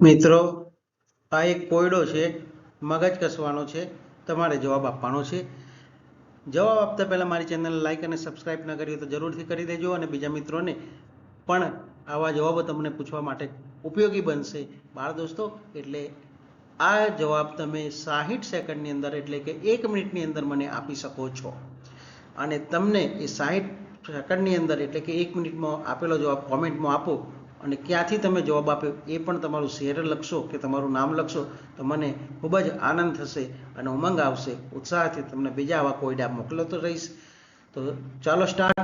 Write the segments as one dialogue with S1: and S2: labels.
S1: મિત્રો, આ એક કોયડો છે, મગજ કસવાનો છે, તમારે જવાબ આપવાનો છે. જવાબ આપતા પહેલાં મારી ચેનલ લાઇક અને સબસ્ક્રાઇબ ન કરી તો જરૂરથી કરી દેજો અને બીજા મિત્રોને પણ આવા જવાબો તમને પૂછવા માટે ઉપયોગી બનશે. બાળ દોસ્તો, એટલે આ જવાબ તમે સાહીઠ સેકન્ડની અંદર એટલે કે એક મિનિટની અંદર મને આપી શકો છો. અને તમને એ સાહીઠ સેકન્ડની અંદર એટલે કે એક મિનિટમાં આપેલો જવાબ કોમેન્ટમાં આપો. અને ક્યાંથી તમે જવાબ આપ્યો એ પણ તમારું શહેર લખશો કે તમારું નામ લખશો તો મને ખૂબ જ આનંદ થશે અને ઉમંગ આવશે. ઉત્સાહથી તમને બીજા આવા કોયડા મોકલતો રહીશ. તો ચાલો સ્ટાર્ટ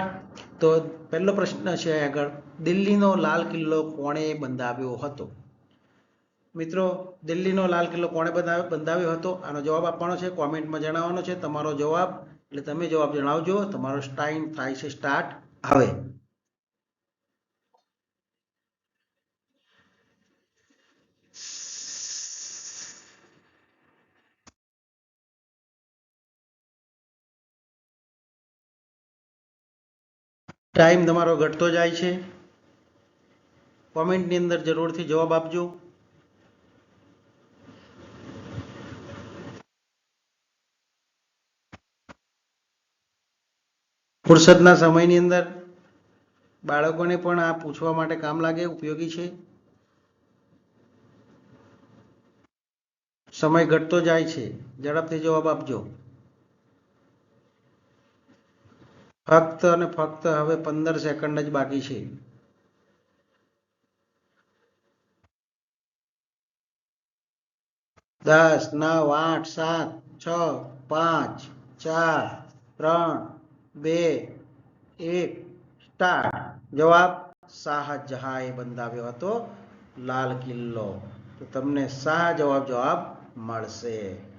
S1: તો પહેલો પ્રશ્ન છે આગળ. દિલ્હીનો લાલ કિલ્લો કોણે બંધાવ્યો હતો? મિત્રો, દિલ્હીનો લાલ કિલ્લો કોણે બંધાવ્યો બંધાવ્યો હતો? આનો જવાબ આપવાનો છે, કોમેન્ટમાં જણાવવાનો છે, તમારો જવાબ. એટલે તમે જવાબ જણાવજો. તમારો ટાઈમ થાય છે સ્ટાર્ટ હવે ટાઈમ તમારો ઘટતો જાય છે. કોમેન્ટની અંદર જરૂરથી જવાબ આપજો. ફુરસદના સમયની અંદર બાળકોને પણ આ પૂછવા માટે કામ લાગે, ઉપયોગી છે. સમય ઘટતો જાય છે. ઝડપથી જવાબ આપજો. ફક્ત અને ફક્ત હવે પંદર સેકન્ડ જ બાકી છે. દસ, નવ, આઠ, સાત, છ, પાંચ, ચાર, ત્રણ, બે, એક સ્ટાર્ટ જવાબ શાહજહાએ બંધાવ્યો હતો, લાલ કિલ્લો. તો તમને શાહ જવાબ જવાબ મળશે.